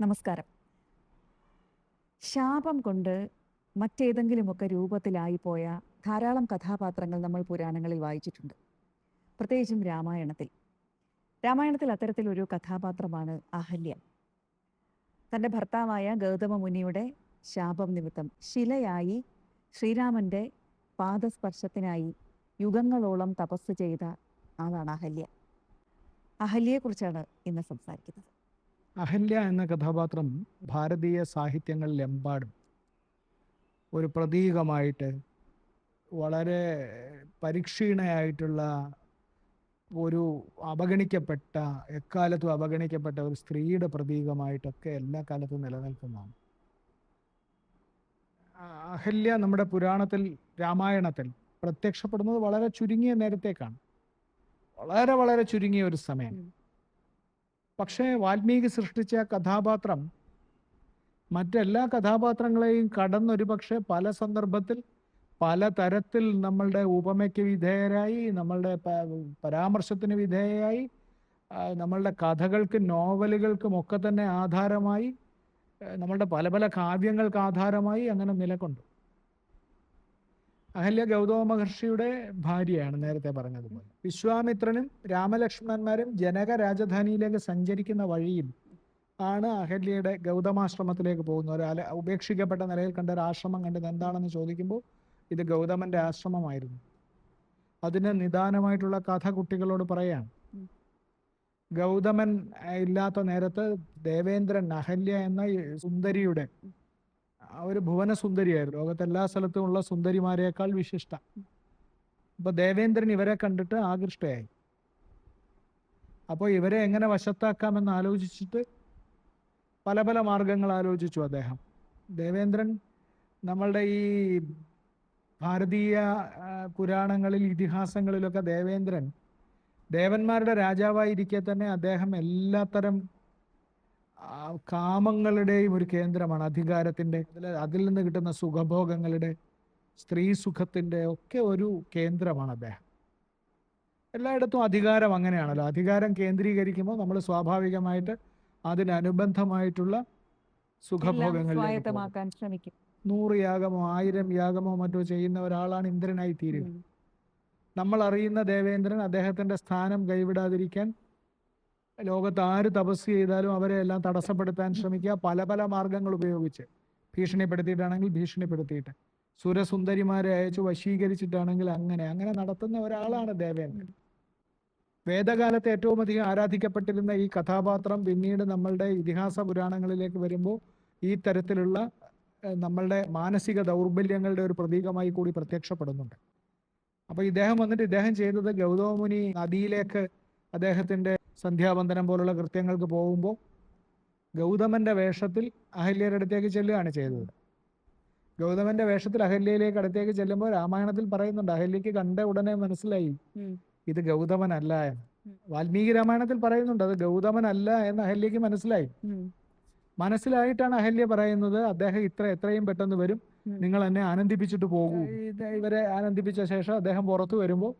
നമസ്കാരം. ശാപം കൊണ്ട് മറ്റേതെങ്കിലുമൊക്കെ രൂപത്തിലായി പോയ ധാരാളം കഥാപാത്രങ്ങൾ നമ്മൾ പുരാണങ്ങളിൽ വായിച്ചിട്ടുണ്ട്. പ്രത്യേകിച്ചും രാമായണത്തിൽ. രാമായണത്തിൽ അത്തരത്തിലൊരു കഥാപാത്രമാണ് അഹല്യ. തന്റെ ഭർത്താവായ ഗൗതമ മുനിയുടെ ശാപം നിമിത്തം ശിലയായി ശ്രീരാമന്റെ പാദസ്പർശത്തിനായി യുഗങ്ങളോളം തപസ് ചെയ്ത ആളാണ് അഹല്യ. അഹല്യയെക്കുറിച്ചാണ് ഇന്ന് സംസാരിക്കുന്നത്. അഹല്യ എന്ന കഥാപാത്രം ഭാരതീയ സാഹിത്യങ്ങളിലെമ്പാടും ഒരു പ്രതീകമായിട്ട് വളരെ പരിക്ഷീണയായിട്ടുള്ള ഒരു അവഗണിക്കപ്പെട്ട എക്കാലത്തും അവഗണിക്കപ്പെട്ട ഒരു സ്ത്രീയുടെ പ്രതീകമായിട്ടൊക്കെ എല്ലാ കാലത്തും നിലനിൽക്കുന്നതാണ്. അഹല്യ നമ്മുടെ പുരാണത്തിൽ രാമായണത്തിൽ പ്രത്യക്ഷപ്പെടുന്നത് വളരെ ചുരുങ്ങിയ നേരത്തേക്കാണ്. വളരെ വളരെ ചുരുങ്ങിയ ഒരു സമയം. പക്ഷേ വാൽമീകി സൃഷ്ടിച്ച കഥാപാത്രം മറ്റെല്ലാ കഥാപാത്രങ്ങളെയും കടന്നൊരു പക്ഷേ പല സന്ദർഭത്തിൽ പല തരത്തിൽ നമ്മളുടെ ഉപമയ്ക്ക് വിധേയരായി നമ്മളുടെ പരാമർശത്തിന് വിധേയരായി നമ്മളുടെ കഥകൾക്കും നോവലുകൾക്കും ഒക്കെ തന്നെ ആധാരമായി നമ്മളുടെ പല പല കാവ്യങ്ങൾക്ക് ആധാരമായി അങ്ങനെ നിലകൊണ്ടു. അഹല്യ ഗൗതമ മഹർഷിയുടെ ഭാര്യയാണ് നേരത്തെ പറഞ്ഞതുപോലെ. വിശ്വാമിത്രനും രാമലക്ഷ്മണന്മാരും ജനക രാജധാനിയിലേക്ക് സഞ്ചരിക്കുന്ന വഴിയിൽ ആണ് അഹല്യയുടെ ഗൗതമാശ്രമത്തിലേക്ക് പോകുന്നത്. ഒരു അല ഉപേക്ഷിക്കപ്പെട്ട നിലയിൽ കണ്ട ഒരു ആശ്രമം കണ്ടത് എന്താണെന്ന് ചോദിക്കുമ്പോൾ ഇത് ഗൗതമന്റെ ആശ്രമമായിരുന്നു. അതിന് നിദാനമായിട്ടുള്ള കഥ കുട്ടികളോട് പറയാണ്. ഗൗതമൻ ഇല്ലാത്ത നേരത്ത് ദേവേന്ദ്രൻ അഹല്യ എന്ന സുന്ദരിയുടെ ഒരു ഭുവന സുന്ദരിയായിരുന്നു ലോകത്തെ എല്ലാ സ്ഥലത്തും ഉള്ള സുന്ദരിമാരെക്കാൾ വിശിഷ്ട. അപ്പൊ ദേവേന്ദ്രൻ ഇവരെ കണ്ടിട്ട് ആകൃഷ്ടയായി. അപ്പോൾ ഇവരെ എങ്ങനെ വശത്താക്കാമെന്ന് ആലോചിച്ചിട്ട് പല പല മാർഗങ്ങൾ ആലോചിച്ചു അദ്ദേഹം. ദേവേന്ദ്രൻ നമ്മളുടെ ഈ ഭാരതീയ പുരാണങ്ങളിൽ ഇതിഹാസങ്ങളിലൊക്കെ ദേവേന്ദ്രൻ ദേവന്മാരുടെ രാജാവായിരിക്കെ തന്നെ അദ്ദേഹം എല്ലാത്തരം കാമങ്ങളുടെയും ഒരു കേന്ദ്രമാണ് അധികാരത്തിന്റെ. അതിൽ അതിൽ നിന്ന് കിട്ടുന്ന സുഖഭോഗങ്ങളുടെ സ്ത്രീ സുഖത്തിന്റെ ഒക്കെ ഒരു കേന്ദ്രമാണ് അദ്ദേഹം. എല്ലായിടത്തും അധികാരം അങ്ങനെയാണല്ലോ. അധികാരം കേന്ദ്രീകരിക്കുമ്പോൾ നമ്മൾ സ്വാഭാവികമായിട്ട് അതിനനുബന്ധമായിട്ടുള്ള സുഖഭോഗങ്ങളിലേക്ക് ശ്രമിക്കും. നൂറ് യാഗമോ ആയിരം യാഗമോ മറ്റോ ചെയ്യുന്ന ഒരാളാണ് ഇന്ദ്രനായി തീരുക നമ്മൾ അറിയുന്ന ദേവേന്ദ്രൻ അദ്ദേഹത്തിന്റെ സ്ഥാനം കൈവിടാതിരിക്കാൻ ലോകത്ത് ആര് തപസ് ചെയ്താലും അവരെ എല്ലാം തടസ്സപ്പെടുത്താൻ ശ്രമിക്കുക. പല പല മാർഗങ്ങൾ ഉപയോഗിച്ച്. ഭീഷണിപ്പെടുത്തിയിട്ടാണെങ്കിൽ ഭീഷണിപ്പെടുത്തിയിട്ട്. സുരസുന്ദരിമാരെ അയച്ചു വശീകരിച്ചിട്ടാണെങ്കിൽ അങ്ങനെ. അങ്ങനെ നടത്തുന്ന ഒരാളാണ് ദേവേന്ദ്രൻ. വേദകാലത്ത് ഏറ്റവും അധികം ആരാധിക്കപ്പെട്ടിരുന്ന ഈ കഥാപാത്രം പിന്നീട് നമ്മളുടെ ഇതിഹാസ പുരാണങ്ങളിലേക്ക് വരുമ്പോൾ ഈ തരത്തിലുള്ള നമ്മളുടെ മാനസിക ദൗർബല്യങ്ങളുടെ ഒരു പ്രതീകമായി കൂടി പ്രത്യക്ഷപ്പെടുന്നുണ്ട്. അപ്പോൾ ഇദ്ദേഹം വന്നിട്ട് ഇദ്ദേഹം ചെയ്തത് ഗൗതമമുനി നദിയിലേക്ക് അദ്ദേഹത്തിന്റെ സന്ധ്യാവന്തനം പോലുള്ള കൃത്യങ്ങൾക്ക് പോകുമ്പോൾ ഗൗതമന്റെ വേഷത്തിൽ അഹല്യയുടെ അടുത്തേക്ക് ചെല്ലുകയാണ് ചെയ്തത്. ഗൗതമന്റെ വേഷത്തിൽ അഹല്യയിലേക്ക് അടുത്തേക്ക് ചെല്ലുമ്പോൾ രാമായണത്തിൽ പറയുന്നുണ്ട് അഹല്യക്ക് കണ്ട ഉടനെ മനസ്സിലായി ഇത് ഗൗതമനല്ല എന്ന്. വാൽമീകി രാമായണത്തിൽ പറയുന്നുണ്ട് അത് ഗൗതമനല്ല എന്ന് അഹല്യക്ക് മനസ്സിലായി. മനസ്സിലായിട്ടാണ് അഹല്യ പറയുന്നത് അദ്ദേഹം ഇത്ര എത്രയും പെട്ടെന്ന് വരും നിങ്ങൾ എന്നെ ആനന്ദിപ്പിച്ചിട്ട് പോകൂ. ഇവരെ ആനന്ദിപ്പിച്ച ശേഷം അദ്ദേഹം പുറത്തു വരുമ്പോൾ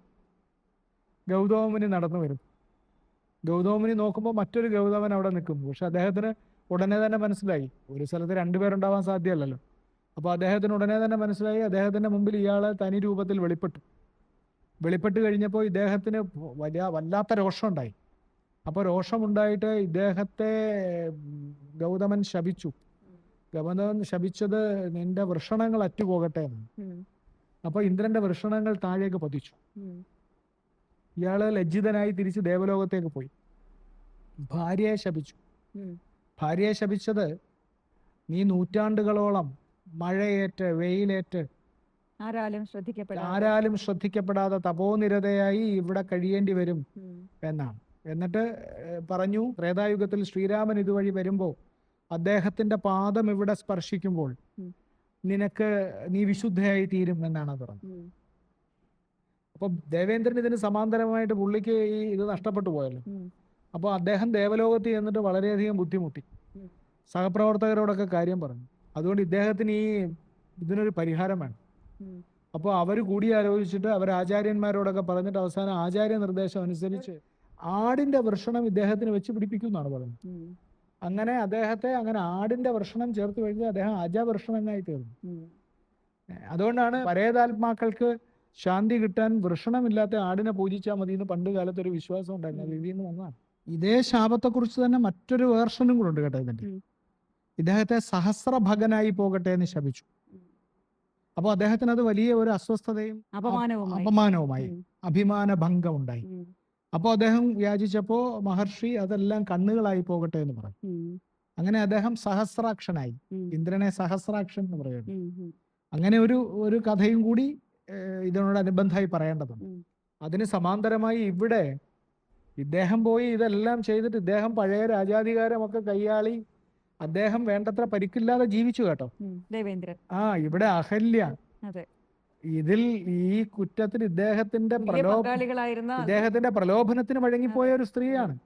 ഗൗതമന് നടന്നു വരും. ഗൗതമമുനി നോക്കുമ്പോൾ മറ്റൊരു ഗൗതമൻ അവിടെ നിൽക്കുന്നു. പക്ഷെ അദ്ദേഹത്തിന് ഉടനെ തന്നെ മനസ്സിലായി. ഒരു സ്ഥലത്ത് രണ്ടുപേരുണ്ടാവാൻ സാധ്യമല്ലല്ലോ അപ്പോൾ അദ്ദേഹത്തിന് ഉടനെ തന്നെ മനസ്സിലായി. അദ്ദേഹത്തിന്റെ മുമ്പിൽ ഇയാളെ തനി രൂപത്തിൽ വെളിപ്പെട്ടു. വെളിപ്പെട്ട് കഴിഞ്ഞപ്പോൾ ഇദ്ദേഹത്തിന് വലിയ വല്ലാത്ത രോഷമുണ്ടായി. അപ്പോൾ രോഷമുണ്ടായിട്ട് ഇദ്ദേഹത്തെ ഗൗതമൻ ശപിച്ചു. ഗൗതമൻ ശപിച്ചത് നിന്റെ വൃഷണങ്ങൾ അറ്റുപോകട്ടെ എന്ന്. അപ്പോൾ ഇന്ദ്രന്റെ വൃഷണങ്ങൾ താഴേക്ക് പതിച്ചു. ഇയാൾ ലജ്ജിതനായി തിരിച്ച് ദേവലോകത്തേക്ക് പോയി. ഭാര്യയെ ശപിച്ചു. ഭാര്യയെ ശപിച്ചത് നീ നൂറ്റാണ്ടുകളോളം മഴയേറ്റ് വെയിലേറ്റ് ആരാലും ശ്രദ്ധിക്കപ്പെടാ ആരാലും ശ്രദ്ധിക്കപ്പെടാതെ തപോനിരതയായി ഇവിടെ കഴിയേണ്ടി വരും എന്നാണ്. എന്നിട്ട് പറഞ്ഞു ത്രേതായുഗത്തിൽ ശ്രീരാമൻ ഇതുവഴി വരുമ്പോൾ അദ്ദേഹത്തിന്റെ പാദം ഇവിടെ സ്പർശിക്കുമ്പോൾ നിനക്ക് നീ വിശുദ്ധയായി തീരും എന്നാണ് പറഞ്ഞത്. അപ്പം ദേവേന്ദ്രൻ ഇതിന് സമാന്തരമായിട്ട് പുള്ളിക്ക് ഈ ഇത് നഷ്ടപ്പെട്ടു പോയല്ലോ. അപ്പൊ അപ്പോൾ അദ്ദേഹം ദേവലോകത്ത് ചെന്നിട്ട് വളരെയധികം ബുദ്ധിമുട്ടി. സഹപ്രവർത്തകരോടൊക്കെ കാര്യം പറഞ്ഞു. അതുകൊണ്ട് ഇദ്ദേഹത്തിന് ഈ ഇതിനൊരു പരിഹാരം വേണം. അപ്പോൾ അവർ കൂടി ആലോചിച്ചിട്ട് അവർ ആചാര്യന്മാരോടൊക്കെ പറഞ്ഞിട്ട് അവസാനം ആചാര്യ നിർദ്ദേശം അനുസരിച്ച് ആടിന്റെ വൃഷണം ഇദ്ദേഹത്തിന് വെച്ച് പിടിപ്പിക്കും എന്നാണ് പറഞ്ഞത് അങ്ങനെ അദ്ദേഹത്തെ അങ്ങനെ ആടിന്റെ വൃഷണം ചേർത്ത് കഴിഞ്ഞാൽ അദ്ദേഹം അജവൃഷണനായി തീർന്നു. അതുകൊണ്ടാണ് പരേതാത്മാക്കൾക്ക് ശാന്തി കിട്ടാൻ വൃഷണമില്ലാത്ത ആടിനെ പൂജിച്ചാൽ മതി എന്ന് പണ്ട് കാലത്ത് ഒരു വിശ്വാസം ഉണ്ടായിരുന്നു. വിധി എന്ന് വന്നതാണ്. ഇതേ ശാപത്തെക്കുറിച്ച് തന്നെ മറ്റൊരു വേർഷനും കൂടെ ഉണ്ട് കേട്ടോ ഇതിന്റെ. ഇദ്ദേഹത്തെ സഹസ്രഭകനായി പോകട്ടെ എന്ന് ശപിച്ചു. അപ്പൊ അപ്പോൾ അദ്ദേഹത്തിന് അത് വലിയ ഒരു അസ്വസ്ഥതയും അപമാനവും അപമാനവുമായി. അഭിമാന ഭംഗം ഉണ്ടായി. അപ്പോൾ അദ്ദേഹം യാചിച്ചപ്പോൾ മഹർഷി അതെല്ലാം കണ്ണുകളായി പോകട്ടെ എന്ന് പറഞ്ഞു. അങ്ങനെ അദ്ദേഹം സഹസ്രാക്ഷനായി. ഇന്ദ്രനെ സഹസ്രാക്ഷൻ എന്ന് പറയുന്നു. അങ്ങനെ ഒരു ഒരു കഥയും കൂടി ഇതിനോടനുബന്ധമായി പറയേണ്ടതുണ്ട്. അതിന് സമാന്തരമായി ഇവിടെ ഇദ്ദേഹം പോയി ഇതെല്ലാം ചെയ്തിട്ട് ഇദ്ദേഹം പഴയ രാജാധികാരമൊക്കെ കൈയാളി അദ്ദേഹം വേണ്ടത്ര പരിക്കില്ലാതെ ജീവിച്ചു കേട്ടോ. ദേവേന്ദ്രൻ. ആ ഇവിടെ അഹല്യ. ഇതിൽ ഈ കുറ്റത്തിൽ ഇദ്ദേഹത്തിന്റെ പ്രലോഭ ഇദ്ദേഹത്തിന്റെ പ്രലോഭനത്തിന് വഴങ്ങിപ്പോയ ഒരു സ്ത്രീയാണ്.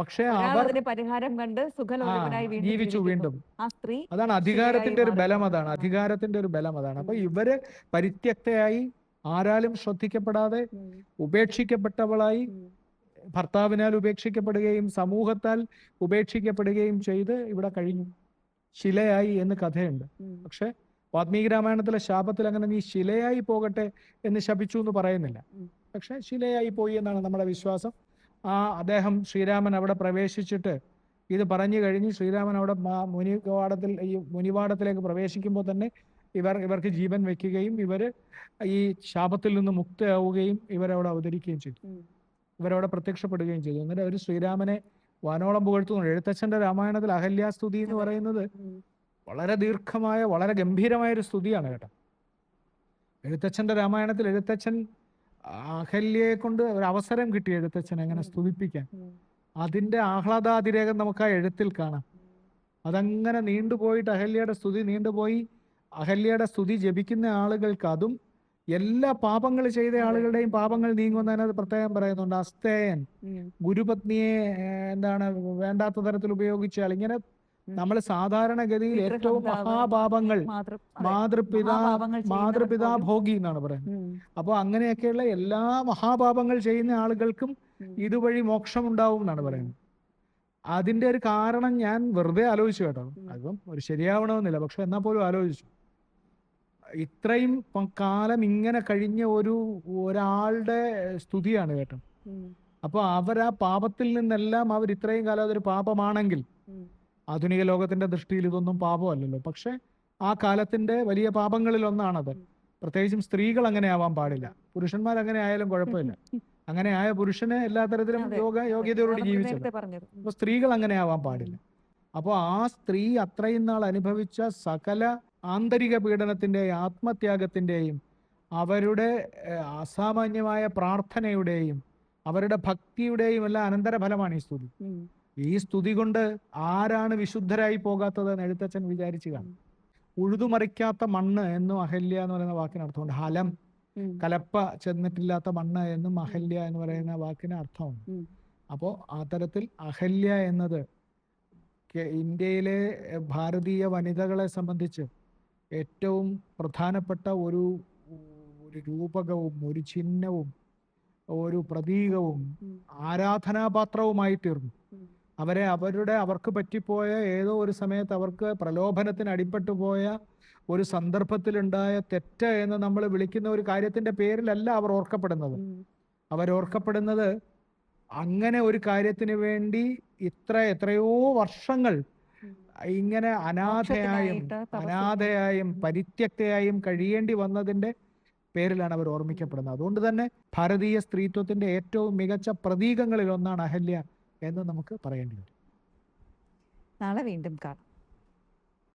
പക്ഷെ അവർ പരിഹാരം കണ്ട് ജീവിച്ചു വീണ്ടും. ആ സ്ത്രീ അതാണ് അധികാരത്തിന്റെ ഒരു ബലം അതാണ്. അധികാരത്തിന്റെ ഒരു ബലം അതാണ്. അപ്പൊ. ഇവർ പരിത്യക്തയായി ആരാലും ശ്രദ്ധിക്കപ്പെടാതെ ഉപേക്ഷിക്കപ്പെട്ടവളായി ഭർത്താവിനാൽ ഉപേക്ഷിക്കപ്പെടുകയും സമൂഹത്താൽ ഉപേക്ഷിക്കപ്പെടുകയും ചെയ്ത് ഇവിടെ കഴിഞ്ഞു. ശിലയായി എന്ന് കഥയുണ്ട്. പക്ഷെ വാത്മീകി രാമായണത്തിലെ ശാപത്തിൽ അങ്ങനെ നീ ശിലയായി പോകട്ടെ എന്ന് ശപിച്ചു എന്ന് പറയുന്നില്ല. പക്ഷെ ശിലയായി പോയി എന്നാണ് നമ്മുടെ വിശ്വാസം. ആ അദ്ദേഹം ശ്രീരാമൻ അവിടെ പ്രവേശിച്ചിട്ട് ഇത് പറഞ്ഞു കഴിഞ്ഞ് ശ്രീരാമൻ അവിടെ മുനിവാടത്തിൽ ഈ മുനിവാടത്തിലേക്ക് പ്രവേശിക്കുമ്പോൾ തന്നെ ഇവർ ഇവർക്ക് ജീവൻ വെക്കുകയും ഇവർ ഈ ശാപത്തിൽ നിന്ന് മുക്തയാവുകയും ഇവരവിടെ അവതരിക്കുകയും ചെയ്തു. ഇവരവിടെ പ്രത്യക്ഷപ്പെടുകയും ചെയ്തു. അങ്ങനെ അവർ ശ്രീരാമനെ വാനോളം പുകഴ്ത്തുന്നു. എഴുത്തച്ഛന്റെ രാമായണത്തിൽ അഹല്യാസ്തുതി എന്ന്. പറയുന്നത് വളരെ ദീർഘമായ വളരെ ഗംഭീരമായ ഒരു സ്തുതിയാണ് കേട്ടോ. എഴുത്തച്ഛന്റെ രാമായണത്തിൽ എഴുത്തച്ഛൻ അഹല്യയെ കൊണ്ട് ഒരു അവസരം കിട്ടി എഴുത്തച്ഛൻ അങ്ങനെ സ്തുതിപ്പിക്കാൻ. അതിന്റെ ആഹ്ലാദാതിരേകം നമുക്ക് ആ എഴുത്തിൽ കാണാം. അതങ്ങനെ നീണ്ടുപോയിട്ട് അഹല്യയുടെ സ്തുതി നീണ്ടുപോയി അഹല്യയുടെ സ്തുതി ജപിക്കുന്ന ആളുകൾക്ക് അതും എല്ലാ പാപങ്ങൾ ചെയ്ത ആളുകളുടെയും പാപങ്ങൾ നീങ്ങുന്നതിനത് പ്രത്യേകം പറയുന്നുണ്ട്. അസ്തേയൻ. ഗുരുപത്നിയെ എന്താണ് വേണ്ടാത്ത തരത്തിൽ ഉപയോഗിച്ചാൽ ഇങ്ങനെ. നമ്മൾ സാധാരണഗതിയിൽ ഏറ്റവും മഹാപാപങ്ങൾ മാതൃപിതാ മാതൃപിതാ ഭോഗി എന്നാണ് പറയുന്നത്. അപ്പൊ അപ്പോൾ അങ്ങനെയൊക്കെയുള്ള എല്ലാ മഹാപാപങ്ങൾ ചെയ്യുന്ന ആളുകൾക്കും ഇതുവഴി മോക്ഷം ഉണ്ടാവും എന്നാണ് പറയുന്നത്. അതിന്റെ ഒരു കാരണം ഞാൻ വെറുതെ ആലോചിച്ചു കേട്ടോ. അതിപ്പം ഒരു ശരിയാവണമെന്നില്ല. പക്ഷെ എന്നാൽ പോലും ആലോചിച്ചു. ഇത്രയും കാലം ഇങ്ങനെ കഴിഞ്ഞ ഒരു ഒരാളുടെ സ്തുതിയാണ് കേട്ടോ. അപ്പൊ അവർ ആ പാപത്തിൽ നിന്നെല്ലാം അവർ ഇത്രയും കാലം അതൊരു പാപമാണെങ്കിൽ. ആധുനിക ലോകത്തിന്റെ ദൃഷ്ടിയിൽ ഇതൊന്നും പാപമല്ലല്ലോ. പക്ഷെ ആ കാലത്തിന്റെ വലിയ പാപങ്ങളിൽ ഒന്നാണത്. പ്രത്യേകിച്ചും സ്ത്രീകൾ അങ്ങനെ ആവാൻ പാടില്ല. പുരുഷന്മാർ അങ്ങനെ ആയാലും കുഴപ്പമില്ല. അങ്ങനെ ആയ പുരുഷനെ എല്ലാ തരത്തിലും യോഗ യോഗ്യതയോട് ജീവിച്ചു ജീവിച്ചത്. അപ്പൊ സ്ത്രീകൾ അങ്ങനെ ആവാൻ പാടില്ല. അപ്പോൾ ആ സ്ത്രീ അത്രയും നാൾ അനുഭവിച്ച സകല ആന്തരിക പീഡനത്തിന്റെയും ആത്മത്യാഗത്തിന്റെയും അവരുടെ അസാമാന്യമായ പ്രാർത്ഥനയുടെയും അവരുടെ ഭക്തിയുടെയും എല്ലാം അനന്തരഫലമാണ് ഈ സ്തുതി. ഈ സ്തുതി കൊണ്ട് ആരാണ് വിശുദ്ധരായി പോകാത്തത് എന്ന് എഴുത്തച്ഛൻ വിചാരിച്ചു കാണും. ഉഴുതുമറിക്കാത്ത മണ്ണ് എന്നും അഹല്യ എന്ന് പറയുന്ന വാക്കിന് അർത്ഥമുണ്ട്. ഹലം. കലപ്പ ചെന്നിട്ടില്ലാത്ത മണ്ണ് എന്നും അഹല്യ എന്ന് പറയുന്ന വാക്കിന് അർത്ഥമുണ്ട്. അപ്പോ അപ്പോൾ ആ തരത്തിൽ അഹല്യ എന്നത് ഇന്ത്യയിലെ ഭാരതീയ വനിതകളെ സംബന്ധിച്ച് ഏറ്റവും പ്രധാനപ്പെട്ട ഒരു ഒരു രൂപകവും ഒരു ചിഹ്നവും ഒരു പ്രതീകവും. ആരാധനാപാത്രവുമായി തീർന്നു. അവരെ അവരുടെ അവർക്ക് പറ്റിപ്പോയ ഏതോ ഒരു സമയത്ത് അവർക്ക് പ്രലോഭനത്തിന് അടിപ്പെട്ടു പോയ ഒരു സന്ദർഭത്തിലുണ്ടായ തെറ്റ് എന്ന് നമ്മൾ വിളിക്കുന്ന ഒരു കാര്യത്തിന്റെ പേരിലല്ല അവർ ഓർക്കപ്പെടുന്നത്. അവർ അവരോർക്കപ്പെടുന്നത് അങ്ങനെ ഒരു കാര്യത്തിന് വേണ്ടി ഇത്ര എത്രയോ വർഷങ്ങൾ ഇങ്ങനെ അനാഥയായും അനാഥയായും പരിത്യക്തയായും കഴിയേണ്ടി വന്നതിന്റെ പേരിലാണ് അവർ ഓർമ്മിക്കപ്പെടുന്നത്. അതുകൊണ്ട് തന്നെ ഭാരതീയ സ്ത്രീത്വത്തിന്റെ ഏറ്റവും മികച്ച പ്രതീകങ്ങളിൽ ഒന്നാണ് അഹല്യ. എന്ന് നമുക്ക് പറയേണ്ടി വരും. നാളെ വീണ്ടും കാണാം.